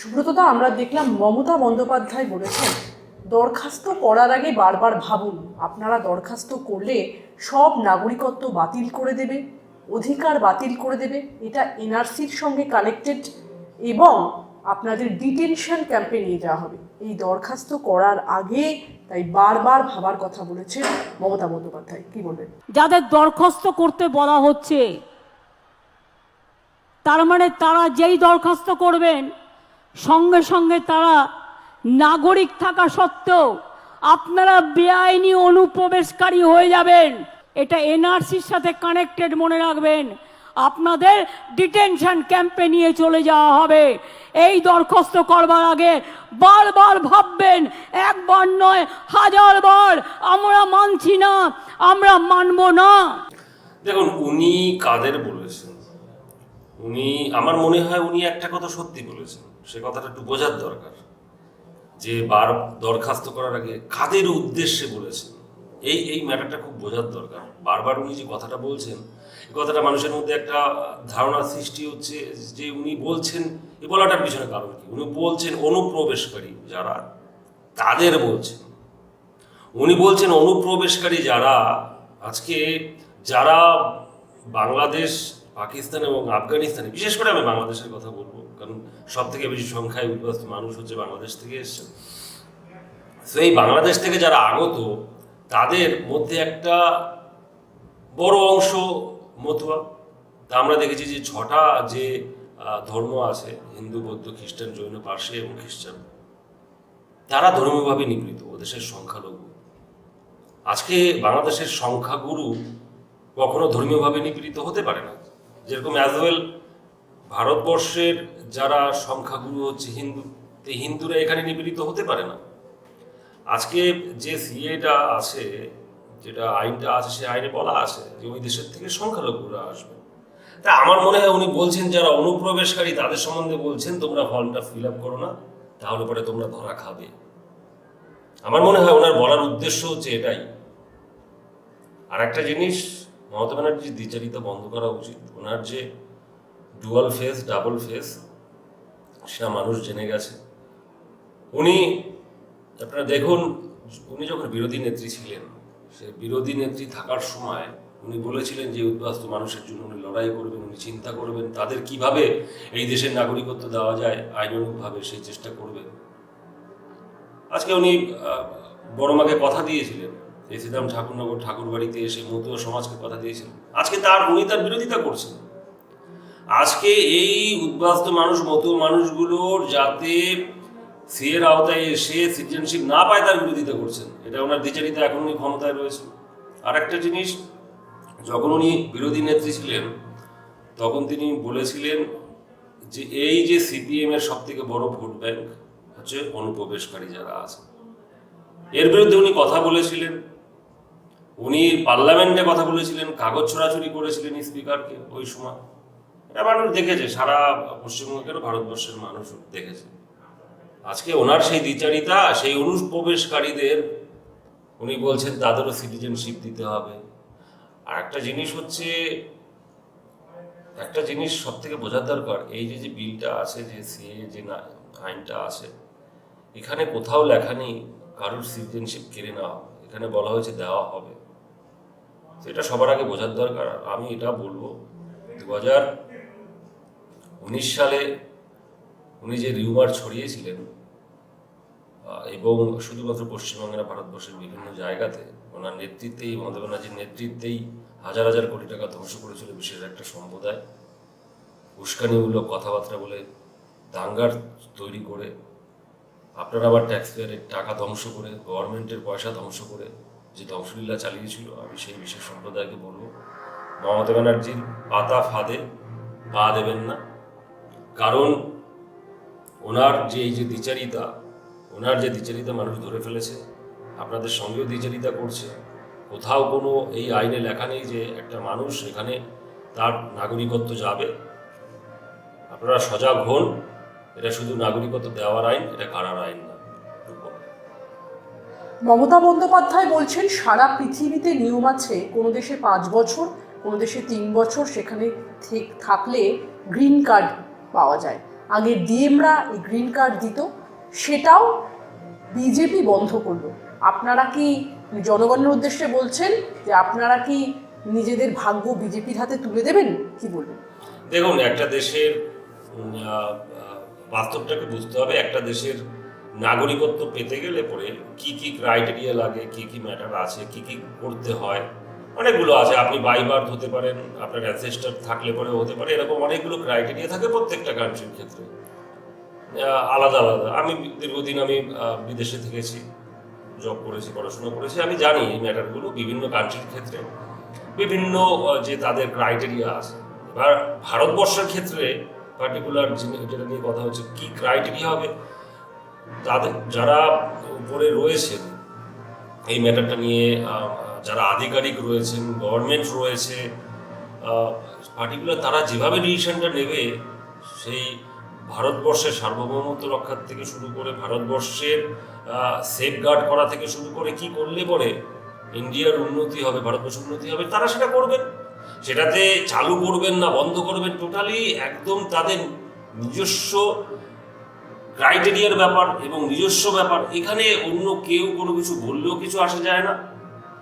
সুব্রতদা, আমরা দেখলাম মমতা বন্দ্যোপাধ্যায় বলেছেন, দরখাস্ত করার আগে বারবার ভাবুন, আপনারা দরখাস্ত করলে সব নাগরিকত্ব বাতিল করে দেবে, অধিকার বাতিল করে দেবে, এটা এনআরসির সঙ্গে কানেক্টেড এবং আপনাদের ডিটেনশন ক্যাম্পে নিয়ে যাওয়া হবে। এই দরখাস্ত করার আগে তাই বারবার ভাবার কথা বলেছেন মমতা বন্দ্যোপাধ্যায়। কি বলবেন? যাদের দরখাস্ত করতে বলা হচ্ছে, তার মানে তারা যেই দরখাস্ত করবেন সঙ্গে সঙ্গে তারা নাগরিক থাকা সত্ত্বেও আপনারা বেআইনি অনুপ্রবেশকারী হয়ে যাবেন। এটা এনআরসির সাথে কানেক্টেড মনে রাখবেন। আপনাদের ডিটেনশন ক্যাম্পে নিয়ে চলে যাওয়া হবে। এই দরখাস্ত করবার আগে বারবার ভাববেন, একবার নয়, হাজার বার, আমরা মানছি না, আমরা মানব না। দেখুন, উনি কাদের বলেছেন? উনি, আমার মনে হয় উনি একটা কথা সত্যি বলেছেন। সে কথাটা একটু বোঝার দরকার। যে বার দরখাস্ত করার আগে কাদের উদ্দেশ্যে বলেছেন এই এই ম্যাটারটা খুব বোঝার দরকার। বারবার উনি যে কথাটা বলছেন, এই কথাটা মানুষের মধ্যে একটা ধারণা সৃষ্টি হচ্ছে যে উনি বলছেন এই বলাটার পিছনে কারণ কি? উনি বলছেন অনুপ্রবেশকারী যারা, তাদের বলছেন। উনি বলছেন অনুপ্রবেশকারী যারা, আজকে যারা বাংলাদেশ, পাকিস্তান এবং আফগানিস্তানে, বিশেষ করে আমি বাংলাদেশের কথা বলব কারণ সব থেকে বেশি সংখ্যায় উদ্বাস্ত মানুষ হচ্ছে বাংলাদেশ থেকে এসছে। তো এই বাংলাদেশ থেকে যারা আগত, তাদের মধ্যে একটা বড় অংশ মতুয়া। তা আমরা দেখেছি যে ছটা যে ধর্ম আছে, হিন্দু, বৌদ্ধ, খ্রিস্টান, জৈন, পার্সি এবং খ্রিস্টান, তারা ধর্মীয়ভাবে নিবৃত, ও দেশের সংখ্যালঘু। আজকে বাংলাদেশের সংখ্যাগুরু কখনো ধর্মীয়ভাবে নিপীড়িত হতে পারে না। যেরকম অ্যাজ ওয়েল ভারতবর্ষের যারা সংখ্যাগুরু হচ্ছে হিন্দু হিন্দুরা এখানে নিপীড়িত হতে পারে না। আজকে যে সিএটা আছে, যেটা আইনটা আছে সে আইনে বলা আছে যে ওই দেশের থেকে সংখ্যালঘুরা আসবে। তা আমার মনে হয় উনি বলছেন, যারা অনুপ্রবেশকারী তাদের সম্বন্ধে বলছেন, তোমরা ফর্মটা ফিল আপ করো না, তাহলে পরে তোমরা ধরা খাবে। আমার মনে হয় ওনার বলার উদ্দেশ্য হচ্ছে এটাই। আর একটা জিনিস, মমতা ব্যানার্জির দ্বিচারিতা বন্ধ করা উচিত। ওনার যে ডুয়াল ফেস ডাবল ফেস সেটা মানুষ জেনে গেছে। উনি আপনারা দেখুন উনি যখন বিরোধী নেত্রী ছিলেন সে বিরোধী নেত্রী থাকার সময় উনি বলেছিলেন যে উদ্বাস্ত মানুষের জন্য উনি লড়াই করবেন উনি চিন্তা করবেন তাদের কীভাবে এই দেশের নাগরিকত্ব দেওয়া যায় আইনানুগভাবে সেই চেষ্টা করবেন। আজকে উনি আহ, বড় মাকে কথা দিয়েছিলেন শ্রীরাম ঠাকুরনগর ঠাকুর বাড়িতে এসে মতুয়া সমাজকে কথা দিয়েছিলেন। আজকে তার উনি তার বিরোধিতা করছেন। আজকে এই উদ্বাস্ত মানুষ মতুয়া মানুষগুলোর যাতে সিএর আওতায় এসে সিটিজেনশিপ না পায়, তার বিরোধিতা করছেন। এটা ওনার দ্বিচারিতা এখন উনি ক্ষমতায় রয়েছে। আর একটা জিনিস, যখন উনি বিরোধী নেত্রী ছিলেন, তখন তিনি বলেছিলেন যে এই যে সিপিএম এর সব থেকে বড় ভোট ব্যাংক, হচ্ছে অনুপ্রবেশকারী যারা আছে। এর বিরুদ্ধে উনি কথা বলেছিলেন। উনি পার্লামেন্টে কথা বলেছিলেন, কাগজ ছড়াছড়ি করেছিলেন স্পিকারকে ওই সময়। মানুষ দেখেছে, সারা পশ্চিমবঙ্গ কেন ভারতবর্ষের মানুষ দেখেছে আজকে ওনার সেই দ্বিচারিতা, সেই অনুপ্রবেশকারীদের, উনি বলছেন তাদেরও সিটিজেনশিপ দিতে হবে আর একটা জিনিস হচ্ছে, একটা জিনিস সব থেকে বোঝার দরকার, এই যে যে বিলটা আছে, যে সিএ, যে আইনটা আছে, এখানে কোথাও লেখা নেই কারোর সিটিজেনশিপ কেড়ে নেওয়া। এখানে বলা হয়েছে দেওয়া হবে এটা সবার আগে বোঝার দরকার আমি এটা বলব দু হাজার উনিশ সালে উনি যে রিউমার ছড়িয়েছিলেন এবং শুধুমাত্র পশ্চিমবঙ্গে না, ভারতবর্ষের বিভিন্ন জায়গাতে ওনার নেতৃত্বেই, মমতা ব্যানার্জির নেতৃত্বেই হাজার হাজার কোটি টাকা ধ্বংস করেছিল বিশেষ একটা সম্প্রদায়। উস্কানিমূলক কথাবার্তা বলে দাঙ্গার তৈরি করে, আপনারা আবার ট্যাক্স পেয়ারের টাকা ধ্বংস করে গভর্নমেন্টের পয়সা ধ্বংস করে যে ধ্বংসলীলা চালিয়েছিল, আমি সেই বিশেষ সম্প্রদায়কে বলব। মমতা ব্যানার্জির পাতা ফাঁদে পা দেবেন না। কারণ ওনার যে এই যে দ্বিচারিতা, ওনার যে দ্বিচারিতা মানুষ ধরে ফেলেছে, আপনাদের সঙ্গেও দ্বিচারিতা করছে, কোথাও কোনো এই আইনে লেখা নেই যে একটা মানুষ এখানে তার নাগরিকত্ব যাবে। আপনারা সজাগ হন, এটা শুধু নাগরিকত্ব দেওয়ার আইন, এটা কারার আইন না মমতা বন্দ্যোপাধ্যায় বলছেন, সারা পৃথিবীতে নিয়ম আছে, কোনো দেশে পাঁচ বছর, কোনো দেশে তিন বছর, সেখানে থাকলে গ্রিন কার্ড পাওয়া যায়। আগে ডিএমরা এই গ্রিন কার্ড দিত, সেটাও বিজেপি বন্ধ করল। আপনারা কি জনগণের উদ্দেশ্যে বলছেন যে আপনারা কি নিজেদের ভাগ্য বিজেপির হাতে তুলে দেবেন? কি বলবেন? দেখুন, একটা দেশের বাস্তবটাকে বুঝতে হবে, একটা দেশের নাগরিকত্ব পেতে গেলে পরে কি কি ক্রাইটেরিয়া লাগে, কি কি ম্যাটার আছে, কি কি করতে হয় অনেকগুলো আছে, আপনি বাই বাইবার হতে পারেন, আপনার অ্যানসেস্টার থাকলে পরে হতে পারে, এরকম অনেকগুলো ক্রাইটেরিয়া থাকে প্রত্যেকটা কান্ট্রির ক্ষেত্রে। আলাদা আলাদা। আমি দীর্ঘদিন আমি বিদেশে থেকেছি জব করেছি, পড়াশোনা করেছি। আমি জানি এই ম্যাটারগুলো বিভিন্ন কান্ট্রির ক্ষেত্রে। বিভিন্ন যে তাদের ক্রাইটেরিয়া আছে। এবার ভারতবর্ষের ক্ষেত্রে পার্টিকুলার যেটা নিয়ে কথা হচ্ছে, কি ক্রাইটেরিয়া হবে? তাদের, যারা উপরে রয়েছেন এই ম্যাটারটা নিয়ে যারা আধিকারিক রয়েছেন গভর্নমেন্ট রয়েছে পার্টিকুলার তারা যেভাবে ডিসিশনটা নেবে, সেই ভারতবর্ষের সার্বভৌমত্ব রক্ষার থেকে শুরু করে ভারতবর্ষের সেফ গার্ড করা থেকে শুরু করে কি করলে পরে ইন্ডিয়ার উন্নতি হবে, ভারতবর্ষের উন্নতি হবে, তারা সেটা করবেন। সেটাতে চালু করবেন না, বন্ধ করবেন টোটালি একদম তাদের নিজস্ব ক্রাইটেরিয়ার ব্যাপার এবং নিজস্ব ব্যাপার। এখানে অন্য কেউ কোনো কিছু বললেও কিছু আসা যায় না।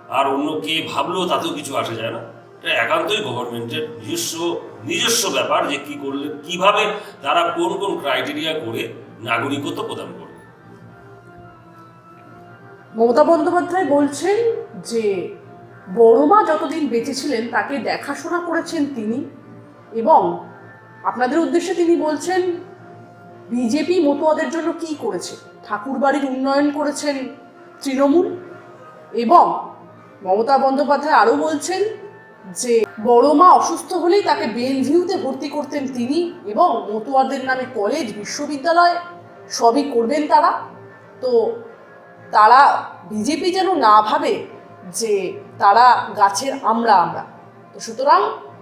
আর অন্য কে ভাবলেও তাতেও কিছু আসে যায় না। এটা একান্তই গভর্নমেন্টের নিজস্ব নিজস্ব ব্যাপার যে কি করলে, কীভাবে তারা কোন কোন ক্রাইটেরিয়া করে নাগরিকত্ব প্রদান করবে। মমতা বন্দ্যোপাধ্যায় বলছেন যে, বড়মা যতদিন বেঁচে ছিলেন, তাকে দেখাশোনা করেছেন তিনি এবং আপনাদের উদ্দেশ্যে তিনি বলছেন, বিজেপি মতুয়াদের জন্য কি করেছে? ঠাকুরবাড়ির উন্নয়ন করেছেন তৃণমূল এবং মমতা বন্দ্যোপাধ্যায় আরও বলছেন যে বড়মা অসুস্থ হলেই তাকে বেলভিউতে ভর্তি করতেন তিনি এবং মতুয়াদের নামে কলেজ, বিশ্ববিদ্যালয় সবই করবেন তারা। তো তারা, বিজেপি যেন না ভাবে যে তারা গাছের আমরা আমরা। তো সুতরাং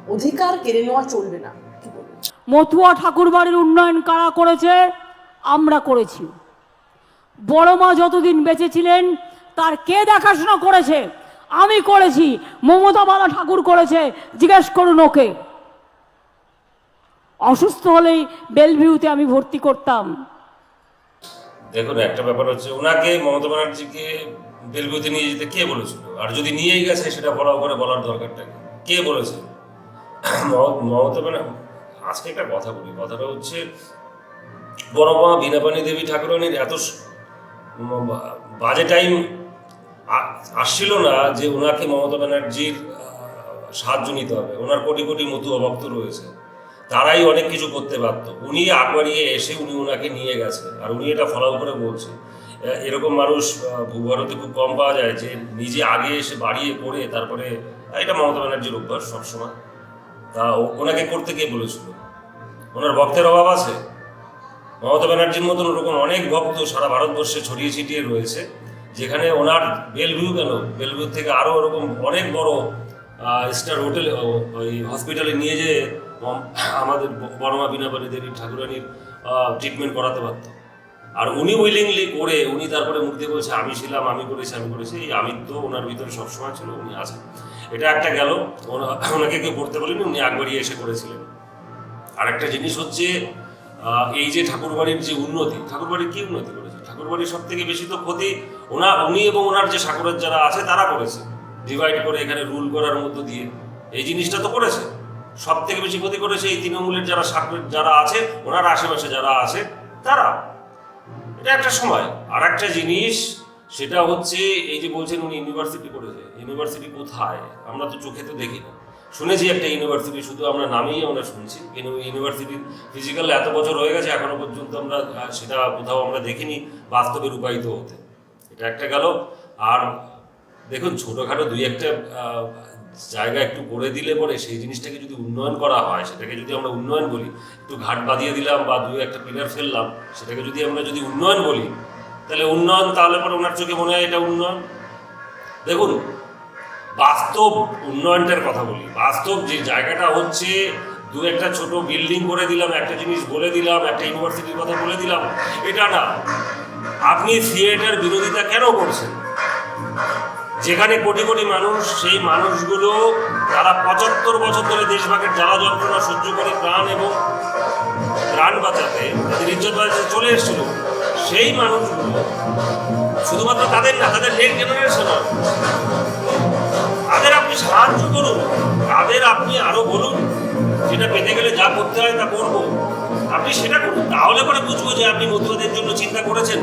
অধিকার কেড়ে নেওয়া চলবে না। কি বলবেন? মথুয়া ঠাকুরবাড়ির উন্নয়ন কারা করেছে? আমরা করেছি। বড় মা যতদিন বেঁচে ছিলেন, তার কে দেখাশোনা করেছে? আমি করেছি। মমতা বালা ঠাকুর করেছে। জিজ্ঞেস করুন ওকে। অসুস্থ হলেই বেলভিউতে আমি ভর্তি করতাম। দেখুন, একটা ব্যাপার হচ্ছে ওনাকে মমতা ব্যানার্জিকে বেলভিউতে নিয়ে যেতে কে বলেছিল? আর যদি নিয়েই গেছে, সেটা বড় করে বলার দরকারটা কে? বলেছে? মম- মমতা ব্যানার্জি আজকে একটা কথা বলি। কথাটা হচ্ছে, বড় মা বীণাপাণি দেবী ঠাকুরানির এত বাজে টাইম আসছিল না যে ওনাকে মমতা ব্যানার্জির সাহায্য নিতে হবে। ওনার কোটি কোটি মতু অভক্ত রয়েছে। তারাই অনেক কিছু করতে পারত উনি আগ বাড়িয়ে এসে উনি ওনাকে নিয়ে গেছে। আর উনি এটা ফলো করে বলছে। এরকম মানুষ ভূভারতে খুব কম পাওয়া যায় যে নিজে আগে এসে বাড়িয়ে করে তারপরে এটা মমতা ব্যানার্জির অভ্যাস সবসময়। তা ওনাকে করতে কে বলেছিল? ওনার ভক্তের অভাব আছে? মমতা ব্যানার্জির মতন ওরকম অনেক ভক্ত সারা ভারতবর্ষে ছড়িয়ে ছিটিয়ে রয়েছে। যেখানে ওনার বেলভিউ কেন? বেলভিউ থেকে আরও ওরকম অনেক বড় স্টার হোটেল ওই হসপিটালে নিয়ে যেয়ে আমাদের ব- বড়মা বিনাপানি দেবী ঠাকুরানির ট্রিটমেন্ট করাতে পারত। আর উনি উইলিংলি করে, উনি তারপরে মুখ দিয়ে বলছে, আমি ছিলাম, আমি করেছি আমি করেছি। এই আমি তো ওনার ভিতরে সবসময় ছিল, উনি আছেন। এটা একটা গেল ওনাকে কেউ করতে বলেনি, উনি একবারই এসে করেছিলেন। আর একটা জিনিস হচ্ছে এই যে ঠাকুরবাড়ির যে উন্নতি, ঠাকুরবাড়ির কি উন্নতি করেছে? ঠাকুরবাড়ির সব থেকে বেশি তো ক্ষতি ওনা উনি এবং ওনার যে ঠাকুরের যারা আছে, তারা করেছে। ডিভাইড করে এখানে রুল করার মধ্য দিয়ে। এই জিনিসটা তো করেছে। সব থেকে বেশি ক্ষতি করেছে এই তৃণমূলের যারা ঠাকুরের যারা আছে, ওনার আশেপাশে যারা আছে, তারা। এটা একটা সময়। আর একটা জিনিস, সেটা হচ্ছে এই যে বলছেন উনি ইউনিভার্সিটি করেছে। ইউনিভার্সিটি কোথায়? আমরা তো চোখে তো দেখি না। শুনেছি একটা ইউনিভার্সিটি শুধু আমরা নামেই আমরা শুনছি। কিন্তু ইউনিভার্সিটির ফিজিক্যাল এত বছর হয়ে গেছে, এখনও পর্যন্ত আমরা, সেটা কোথাও আমরা দেখিনি, বাস্তবে রূপায়িত হতে। একটা গেল। আর দেখুন, ছোটোখাটো দুই একটা জায়গা একটু করে দিলে পরে সেই জিনিসটাকে যদি উন্নয়ন করা হয়, সেটাকে যদি আমরা উন্নয়ন বলি, একটু ঘাট বাঁধিয়ে দিলাম বা দুই একটা পিলার ফেললাম, সেটাকে যদি আমরা যদি উন্নয়ন বলি, তাহলে উন্নয়ন তাহলে পরে ওনার চোখে মনে হয় এটা উন্নয়ন? দেখুন, বাস্তব উন্নয়নটার কথা বলি। বাস্তব যে জায়গাটা হচ্ছে, দু একটা ছোট বিল্ডিং করে দিলাম, একটা জিনিস বলে দিলাম, একটা ইউনিভার্সিটির কথা বলে দিলাম, এটা না। আপনি থিয়েটার বিরোধিতা কেন করছেন? যেখানে কোটি কোটি মানুষ, সেই মানুষগুলো তারা পঁচাত্তর বছর ধরে দেশভাগের জ্বালা যন্ত্রণা সহ্য করে প্রাণ এবং প্রাণ বাঁচাতে তাদের ইজ্জত চলে এসেছিল। সেই মানুষগুলো শুধুমাত্র তাদের না, তাদের নেক্সট জেনারেশন তাদের আপনি সাহায্য করুন। তাদের আপনি আরও বলুন, যেটা পেতে গেলে যা করতে হয় তা করব। আপনি সেটা করুন। তাহলে পরে বুঝব যে আপনি মতুয়াদের জন্য চিন্তা করেছেন।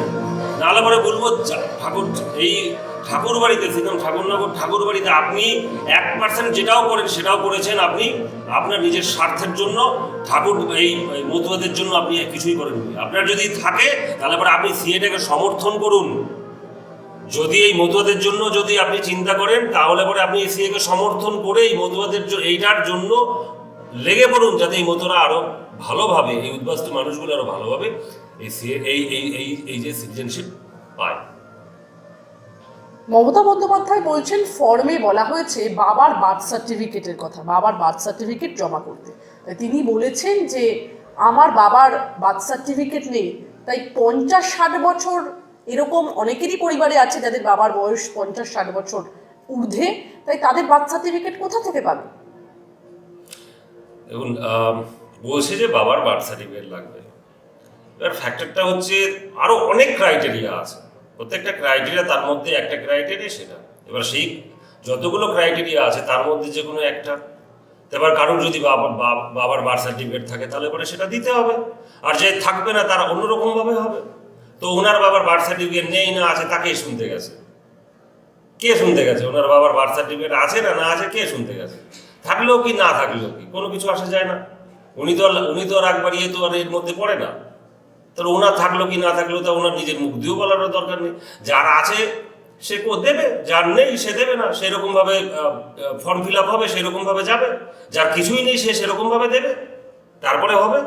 নাহলে পরে বলব ঠাকুর, এই ঠাকুর বাড়িতে শ্রীরাম ঠাকুরনগর ঠাকুর বাড়িতে আপনি এক পার্সেন্ট যেটাও করেন, সেটাও করেছেন আপনি আপনার নিজের স্বার্থের জন্য। ঠাকুর, এই এই মতুয়াদের জন্য আপনি কিছুই করেন আপনার যদি থাকে, তাহলে পরে আপনি সিএটাকে সমর্থন করুন। যদি এই মতুয়াদের জন্য যদি আপনি চিন্তা করেন, তাহলে পরে আপনি এসিএকে সমর্থন করে এই মতুয়াদের জ- এইটার জন্য লেগে পড়ুন, যাতে এই মতুরা আরও ভালোভাবে এই উদ্বাস্ত মানুষগুলো আরও ভালোভাবে এই এই এই এই যে সিটিজেনশিপ পায়। মমতা বন্দ্যোপাধ্যায় বলছেন ফর্মে বলা হয়েছে বাবার বার্থ সার্টিফিকেটের কথা বাবার বার্থ সার্টিফিকেট জমা করতে। তাই তিনি বলেছেন যে আমার বাবার বার্থ সার্টিফিকেট নেই তাই পঞ্চাশ ষাট বছর এরকম অনেকেরই পরিবারে আছে যাদের বাবার বয়স পঞ্চাশ ষাট বছর ঊর্ধ্বে তাই তাদের বার্থ সার্টিফিকেট কোথা থেকে পাবে? দেখুন বলছে যে বাবার বার্থ সার্টিফিকেট লাগবে। এবার ফ্যাক্টরটা হচ্ছে আরও অনেক ক্রাইটেরিয়া আছে। প্রত্যেকটা ক্রাইটেরিয়া তার মধ্যে একটা ক্রাইটেরিয়া সেটা। এবার সেই যতগুলো ক্রাইটেরিয়া আছে, তার মধ্যে যে কোনো একটা। এবার কারোর যদি বাবার বা- বাবার বার্থ সার্টিফিকেট থাকে, তাহলে পরে সেটা দিতে হবে। আর যে থাকবে না, তারা অন্যরকম ভাবে হবে। তো ওনার বাবার বার্থ সার্টিফিকেট নেই না আছে তাকেই শুনতে গেছে। কে শুনতে গেছে? ওনার বাবার বার্থ সার্টিফিকেট আছে না না আছে, কে শুনতে গেছে? থাকলেও কি, না থাকলেও কি? কোনো কিছু আসা যায় না। উনি তো উনি তো আর আগ বাড়িয়ে তো আর এর মধ্যে পড়ে না। তাহলে ওনার থাকল কি না থাকলেও তো ওনার নিজের মুখ দিয়েও বলার দরকার নেই। যার আছে, সে কো দেবে, যার নেই, সে দেবে না। সেরকম ভাবে ফর্ম ফিল আপ হবে সেরকম ভাবে যাবে। যার কিছুই নেই, সে সেরকম ভাবে দেবে। তারপরে হবে।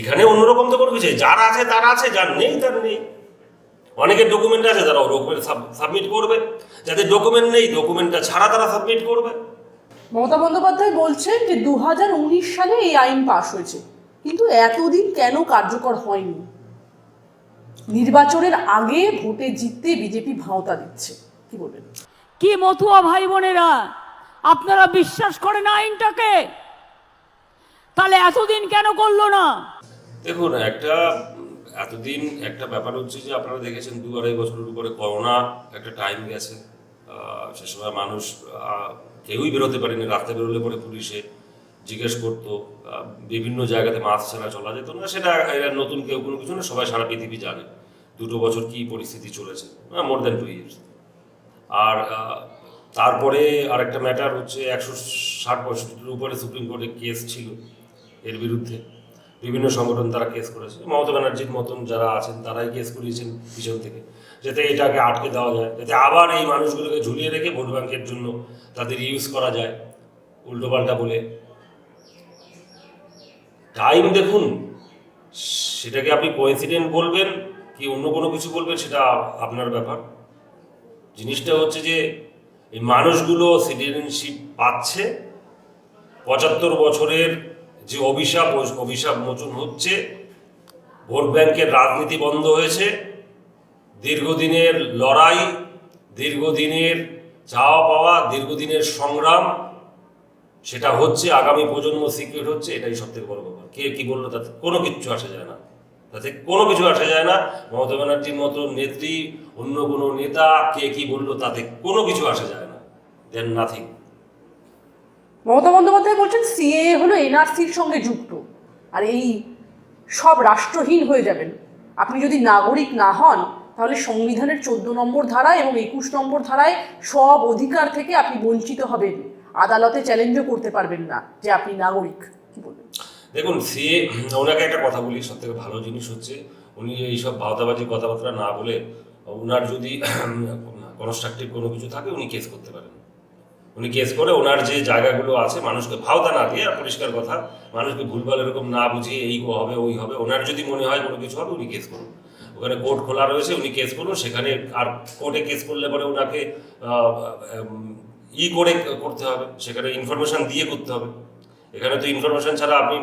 এখানে অন্যরকম তো কোনো কিছু। যার আছে, তার আছে, যার নেই, তার নেই। অনেকের ডকুমেন্ট আছে, তারা ডকুমেন্ট সাবমিট করবে। যাদের ডকুমেন্ট নেই ডকুমেন্টটা ছাড়া তারা সাবমিট করবে। মমতা বন্দ্যোপাধ্যায় বলছেন যে দু সালে এই আইন পাশ হয়েছে। কিন্তু এতদিন কেন কার্যকর হয়নি? নির্বাচনের আগে ভোটে জিততে বিজেপি ভাওতা দিচ্ছে। কি বলবেন? কি মতুয়া ভাই বোনেরা আপনারা বিশ্বাস করেন আইনটাকে? তাহলে এতদিন কেন করল না? দেখুন একটা এতদিন একটা ব্যাপার হচ্ছে যে আপনারা দেখেছেন দু আড়াই বছরের উপরে করোনা একটা টাইম গেছে। আহ, সে সময় মানুষ আহ, কেউই বেরোতে পারেনি। রাস্তায় বেরোলে পরে পুলিশে জিজ্ঞেস করতো বিভিন্ন জায়গাতে মাছ ছাড়া চলা যেত না, সেটা এরা নতুন কেউ কোনো কিছু না, সবাই সারা পৃথিবী জানে দুটো বছর কি পরিস্থিতি চলেছে মোর দ্যান টু ইয়ার্স আর তারপরে আরেকটা ম্যাটার হচ্ছে একশো ষাট পঁয়ষট্টির উপরে সুপ্রিম কোর্টে কেস ছিল এর বিরুদ্ধে। বিভিন্ন সংগঠন তারা কেস করেছে। মমতা ব্যানার্জির মতন যারা আছেন, তারাই কেস করিয়েছেন পিছন থেকে। যাতে এটাকে আটকে দেওয়া যায়, যাতে আবার এই মানুষগুলোকে ঝুলিয়ে রেখে ভোট ব্যাংকের জন্য তাদের ইউজ করা যায়। উল্টোপাল্টা বলে। টাইম দেখুন, সেটাকে আপনি কোইন্সিডেন্ট বলবেন কি অন্য কোনো কিছু বলবেন সেটা আপনার ব্যাপার। জিনিসটা হচ্ছে যে, এই মানুষগুলো সিটিজেনশিপ পাচ্ছে, পঁচাত্তর বছরের যে অভিশাপ অভিশাপ মোচন হচ্ছে, ভোট ব্যাংকের রাজনীতি বন্ধ হয়েছে, দীর্ঘদিনের লড়াই, দীর্ঘদিনের চাওয়া পাওয়া, দীর্ঘদিনের সংগ্রাম, সেটা হচ্ছে, আগামী প্রজন্ম সিকিউর হচ্ছে, এটাই সব থেকে বড় ব্যাপার। কে কি বলল তাতে কোনো কিচ্ছু আসা যায় না। তাতে কোনো কিছু আসা যায় না। মমতা ব্যানার্জির মতো নেত্রী, অন্য কোনো নেতা, কে কি বলল তাতে কোনো কিছু আসা যায় না। দেন নাথিং মমতা বন্দ্যোপাধ্যায় বলছেন সিএ হলো এনআরসির সঙ্গে যুক্ত। আর এই সব রাষ্ট্রহীন হয়ে যাবেন। আপনি যদি নাগরিক না হন, তাহলে সংবিধানের চোদ্দ নম্বর ধারা এবং একুশ নম্বর ধারায় সব অধিকার থেকে আপনি বঞ্চিত হবেন। আদালতে চ্যালেঞ্জও করতে পারবেন না যে আপনি নাগরিক। কি বলবেন? দেখুন সে ওনাকে একটা কথা বলি সব থেকে ভালো জিনিস হচ্ছে, উনি এইসব ভাওতাবাজি কথাবার্তা না বলে ওনার যদি কনস্ট্রাকটিভ কোনো কিছু থাকে, উনি কেস করতে পারেন। উনি কেস করে ওনার যে জায়গাগুলো আছে মানুষকে ভাওতা না দিয়ে পরিষ্কার কথা, মানুষকে ভুলভাল এরকম না বুঝিয়ে এই হবে, ওই হবে, ওনার যদি মনে হয় কোনো কিছু হবে, উনি কেস করুন। ওখানে কোর্ট খোলা রয়েছে, উনি কেস করুন, সেখানে আর কোর্টে কেস করলে পরে ওনাকে ই করে করতে হবে, সেখানে ইনফরমেশন দিয়ে করতে হবে। এখানে তো ইনফরমেশন ছাড়া আপনি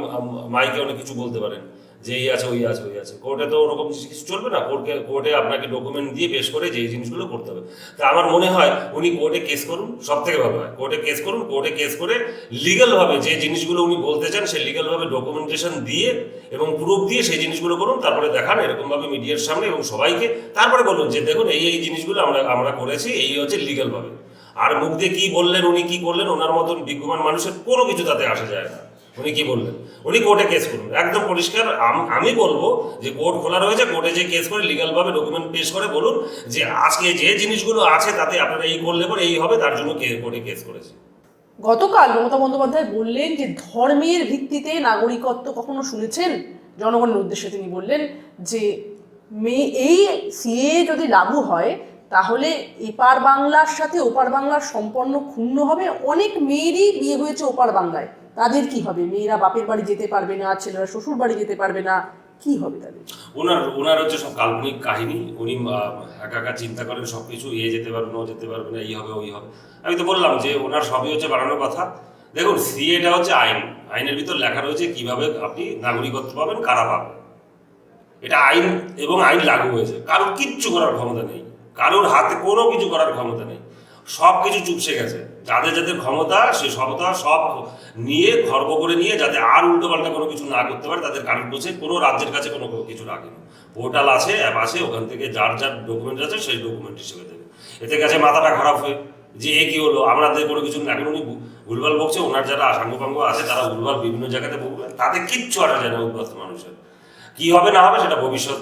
মাইকে অনেক কিছু বলতে পারেন। যে এই আছে, ওই আছে ওই আছে। কোর্টে তো ওরকম কিছু চলবে না। কোর্টে কোর্টে আপনাকে ডকুমেন্ট দিয়ে পেশ করে যে জিনিসগুলো করতে হবে। তা আমার মনে হয় উনি কোর্টে কেস করুন সব থেকে ভালো হয়। কোর্টে কেস করুন, কোর্টে কেস করে লিগালভাবে যে জিনিসগুলো উনি বলতে চান, সে লিগালভাবে ডকুমেন্টেশন দিয়ে এবং প্রুফ দিয়ে সেই জিনিসগুলো করুন, তারপরে দেখান, এরকমভাবে মিডিয়ার সামনে এবং সবাইকে তারপরে বলুন যে, দেখুন, এই এই জিনিসগুলো আমরা আমরা করেছি, এই হচ্ছে লিগালভাবে আর মুখ দিয়ে কী বললেন, উনি কী করলেন, ওনার মতন বিজ্ঞমান মানুষের কোনো কিছু তাতে আসা যায় না। উনি কী বললেন? উনি কোর্টে কেস করুন। একদম পরিষ্কার, আমি বলব যে কোর্ট খোলা রয়েছে, কোর্টে যে কেস করে লিগালভাবে ডকুমেন্ট পেশ করে বলুন যে আজকে যে জিনিসগুলো আছে তাতে আপনারা এই করলে পরে এই হবে, তার জন্য কোর্টে কেস করেছে। গতকাল মমতা বন্দ্যোপাধ্যায় বললেন যে ধর্মের ভিত্তিতে নাগরিকত্ব কখনো শুনেছেন? জনগণের উদ্দেশ্যে তিনি বললেন যে মে, এই সিএ যদি লাগু হয়, তাহলে এপার বাংলার সাথে ওপার বাংলার সম্পন্ন ক্ষুণ্ণ হবে। অনেক মেয়েরই বিয়ে হয়েছে ওপার বাংলায়। তাদের কি হবে? মেয়েরা বাপের বাড়ি যেতে পারবে না, ছেলেরা শ্বশুর বাড়ি যেতে পারবে না, কি হবে তাদের? ওনার ওনার হচ্ছে সব কাল্পনিক কাহিনী, উনি একা একা চিন্তা করেন সব কিছু এ যেতে পারবে না যেতে পারবে না, এই হবে, ওই হবে। আমি তো বললাম যে ওনার সবই হচ্ছে বানানো কথা। দেখুন সিএটা হচ্ছে আইন। আইনের ভিতর লেখা রয়েছে কীভাবে আপনি নাগরিকত্ব পাবেন, কারা পাবেন। এটা আইন এবং আইন লাগু হয়েছে। কারোর কিচ্ছু করার ক্ষমতা নেই। কারোর হাতে কোনো কিছু করার ক্ষমতা নেই। সব কিছু চুপসে গেছে। যাদের যাদের ক্ষমতা সে ক্ষমতা সব নিয়ে খর্ব করে নিয়ে যাতে আর উল্টোপাল্টা কোনো কিছু না করতে পারে তাদের কারোর কাছে কোনো রাজ্যের কাছে কোনো কিছু রাখেনি পোর্টাল আছে অ্যাপ আছে ওখান থেকে যার যার ডকুমেন্ট আছে সেই ডকুমেন্ট হিসেবে দেবে। এতে গেছে মাথাটা খারাপ হয়ে যে এ কি হলো? আমাদের কোনো কিছু না এখন উনি ভুলভাল বকছে? ওনার যারা সাঙ্গপাঙ্গ আছে তারা ভুলভাল বিভিন্ন জায়গাতে বকবে? তাতে কিচ্ছু আসা যায় না উদ্বাস্ত মানুষের। কি হবে না হবে সেটা ভবিষ্যৎ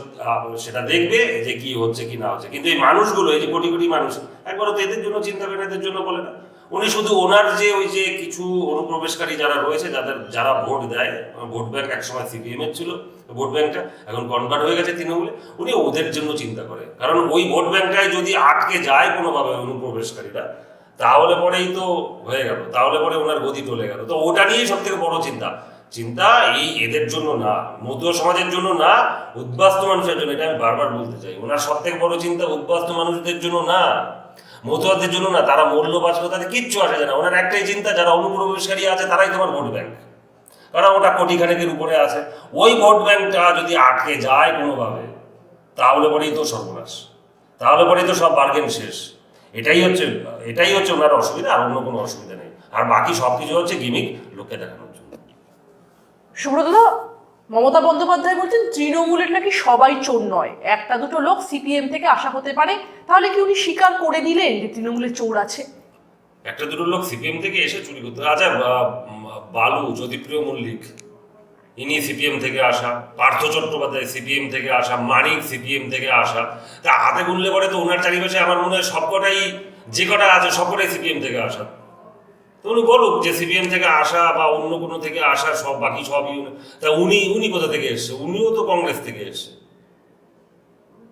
সেটা দেখবে যে কি হচ্ছে কি না হচ্ছে। কিন্তু এই মানুষগুলো এই যে কোটি কোটি মানুষ একবারও তো এদের জন্য চিন্তা করে না, এদের জন্য বলে না। উনি শুধু ওনার যে ওই যে কিছু অনুপ্রবেশকারী যারা রয়েছে, যাদের যারা ভোট দেয়, ভোট ব্যাংক একসময় সিপিএম এর ছিল, ভোট ব্যাংকটা, এখন কনভার্ট হয়ে গেছে তৃণমূলে, উনি ওদের জন্য চিন্তা করে। কারণ ওই ভোট ব্যাংকটায় যদি আটকে যায় কোনোভাবে অনুপ্রবেশকারীরা, তাহলে পরেই তো হয়ে গেল, তাহলে পরে ওনার গতি টলে গেল। তো ওটা নিয়েই সব থেকে বড় চিন্তা। চিন্তা এই এদের জন্য না, মতুয়া সমাজের জন্য না, উদ্বাস্ত মানুষের জন্য, এটা আমি বারবার বলতে চাই। ওনার সব থেকে বড় চিন্তা উদ্বাস্ত মানুষদের জন্য না। মতুয়াদের জন্য না, তারা মূল্য বাঁচলো তাদের কিচ্ছু আসে না। ওনার একটাই চিন্তা, যারা অনুপ্রবেশকারী আছে, তারাই তোমার ভোট ব্যাংক। কারণ ওটা কোটি খানেকের উপরে আছে। ওই ভোট ব্যাংকটা যদি আটকে যায় কোনোভাবে, তাহলে পরেই তো সর্বনাশ। তাহলে পরেই তো সব বার্গেন শেষ। এটাই হচ্ছে এটাই হচ্ছে ওনার অসুবিধা, আর অন্য কোনো অসুবিধা নেই। আর বাকি সব কিছু হচ্ছে গিমিক লোককে দেখানোর জন্য। সুব্রতদা মমতা বন্দ্যোপাধ্যায় বলছেন, তৃণমূলের নাকি সবাই চোর নয়। একটা দুটো লোক সিপিএম থেকে আশা হতে পারে। তাহলে কি উনি স্বীকার করে নিলেন যে তৃণমূলের চোর আছে? একটা দুটো লোক সিপিএম থেকে এসে চুরি করতে আচ্ছা বালু জ্যোতিপ্রিয় মল্লিক, ইনি সিপিএম থেকে আসা, পার্থ চট্টোপাধ্যায় সিপিএম থেকে আসা, মানিক সিপিএম থেকে আসা, তা হাতে গুনলে পরে তো ওনার চারিপাশে আমার মনে হয় সবকটাই, যে কটা আছে সবকটাই সিপিএম থেকে আসা। তো উনি বলুক যে সিপিএম থেকে আসা বা অন্য কোনো থেকে আসা সব বাকি সবই তা উনি উনি কোথা থেকে এসছে? উনিও তো কংগ্রেস থেকে এসছে।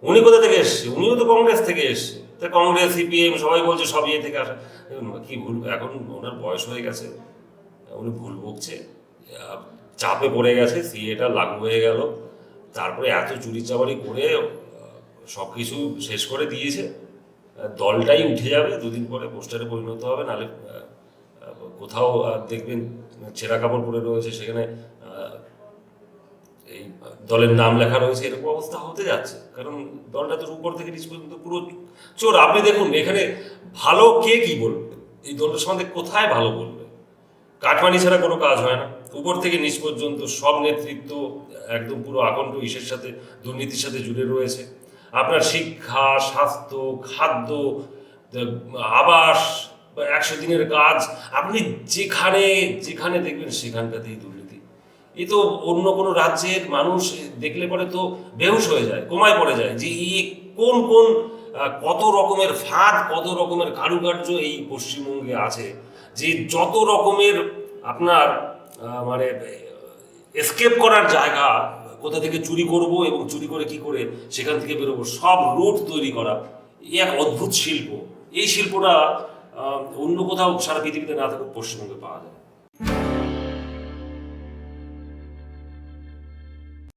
উনি কোথা থেকে এসছে? উনিও তো কংগ্রেস থেকে এসছে। তা কংগ্রেস, সিপিএম সবাই বলছে সব ইয়ে থেকে আসা। কি ভুল, এখন ওনার বয়স হয়ে গেছে। উনি ভুল বকছে। চাপে পড়ে গেছে, সিএটা লাগু হয়ে গেল। তারপরে এত চুরি চাবারি করে সব কিছু শেষ করে দিয়েছে। দলটাই উঠে যাবে, দুদিন পরে পোস্টারে পরিণত হবে, নাহলে কোথাও দেখবেন ছেঁড়া কাপড় পরে রয়েছে, সেখানে এই দলের নাম লেখা রয়েছে, এরকম অবস্থা হতে যাচ্ছে। কারণ দলটা তো উপর থেকে নিচ পর্যন্ত পুরো চোর। আপনি দেখুন, এখানে ভালো কে কি বলবে? এই দলটার সম্বন্ধে কোথায় ভালো বলবে? কাটমানি ছাড়া কোনো কাজ হয় না। উপর থেকে নিচ পর্যন্ত সব নেতৃত্ব একদম পুরো আকণ্ঠ ইসের সাথে, দুর্নীতির সাথে জুড়ে রয়েছে। আপনার শিক্ষা, স্বাস্থ্য, খাদ্য, আবাস একশো দিনের কাজ, আপনি যেখানে যেখানে দেখবেন সেখানটাতেই দুর্নীতি। এ তো অন্য কোনো রাজ্যের মানুষ দেখলে পরে তো বেহুশ হয়ে যায়, কোমায় পড়ে যায় যে এই কোন কোন কত রকমের ফাঁদ, কত রকমের কারুকার্য এই পশ্চিমবঙ্গে আছে যে যত রকমের আপনার মানে এসকেপ করার জায়গা, কোথা থেকে চুরি করব এবং চুরি করে কি করে সেখান থেকে বেরোবো, সব রুট তৈরি করা। এক অদ্ভুত শিল্প। এই শিল্পটা অন্য কোথাও সারা পৃথিবীতে না থাকুক পশ্চিমবঙ্গে পাওয়া যায়।